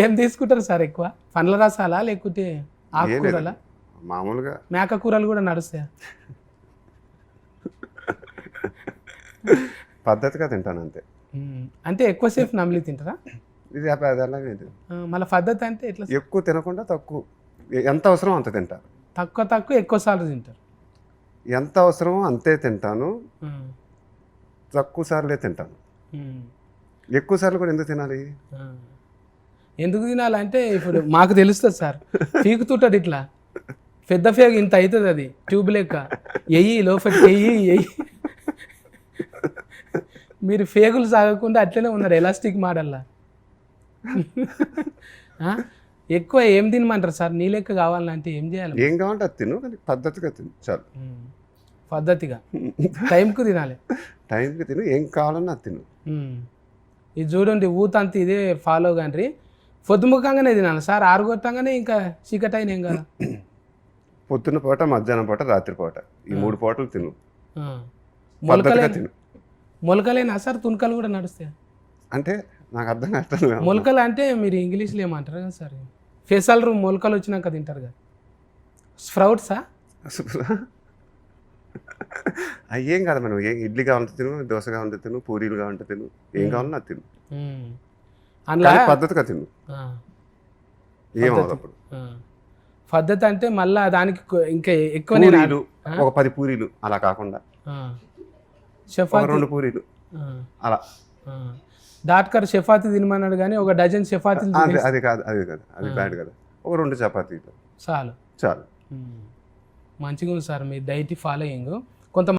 ఏం తీసుకుంటారు సార్ ఎక్కువ? పండ్ల రసాలా లేకుంటే ఆకుకూరలా. మామూలుగా. మేక కూరలు కూడా నడుస్తాయా? పద్ధతిగా తింటాను అంతే. అంటే ఎక్కువసేపు నమిలి తింటారా? ఇది అలాగే మళ్ళీ పద్ధతి అంటే ఎట్లా? ఎక్కువ తినకుండా తక్కువ. ఎంత అవసరం అంత తింటా తక్కువ తక్కువ ఎక్కువ సార్లు తింటారు. ఎంత అవసరమో అంతే తింటాను. తక్కువ సార్లే తింటాను. ఎక్కువ సార్లు కూడా ఎందుకు తినాలి. ఎందుకు తినాలంటే ఇప్పుడు మాకు తెలుస్తుంది సార్. పీకుతుంటుంది ఇట్లా. పెద్ద ఫేగ్ ఇంత అవుతుంది అది. ట్యూబ్ లెక్క. ఎయ్యి లోపలికి ఎయ్యి ఎయ్యి మీరు ఫేగులు సాగకుండా అట్లనే ఉన్నారు ఎలాస్టిక్ మోడల్లా? ఎక్కువ ఏం తినమంటారు సార్? నీ లెక్క కావాలంటే ఏం చేయాలి? ఏం కావాలంటే అది తిను కానీ పద్ధతిగా తిను చాలు. పద్ధతిగా. టైంకు తినాలి. టైంకి తిను ఏం కావాలన్నా తిను. ఇది చూడండి ఊతంత ఇదే ఫాలో కండ్రి. పొద్దుముఖంగానే తినాలి సార్ ఆరుగొట్టంగానే ఇంకా చీకటి అయిన ఏం కదా పొద్దున్న పూట మధ్యాహ్నం పూట రాత్రి పూట. ఈ మూడు పూటలు తిను. మొలకలే తిను. మొలకలేనా సార్? తునకలు కూడా నడుస్తాయి? అంటే నాకు అర్థం కావట్లేదు మొలకలు అంటే మీరు ఇంగ్లీష్లో ఏమంటారు కదా సార్? ఫెసల్ రూమ్ మొలకలు వచ్చినాక తింటారు కదా. స్ప్రౌట్సా? అవి ఏం కాదు మనం ఏం ఇడ్లీ కావాలంటే తిను దోశ కావాలంటే తిను పూరీలు కావాలంటే తిను. ఏం కావాలన్నా తిను. అందులో పద్ధతిగా తిను. ఆ, ఏం అవ్వదు అప్పుడు. పద్ధతి అంటే మళ్ళా దానికి ఇంకా ఎక్కువ పూరీలు ఒక పది పూరీలు అలా కాకుండా. చపాతి రెండు పూరీలు. అలా. డాట్కర్ చపాతి తినమన్నాడు కానీ ఒక డజన్ చపాతీలు అది కాదు అది కాదు అది బ్యాడ్ కదా. ఒక రెండు చపాతీలు. చాలు. చాలు. మంచిగా ఉంది సార్ మీ డైట్ ఫాలోయింగ్ కొంత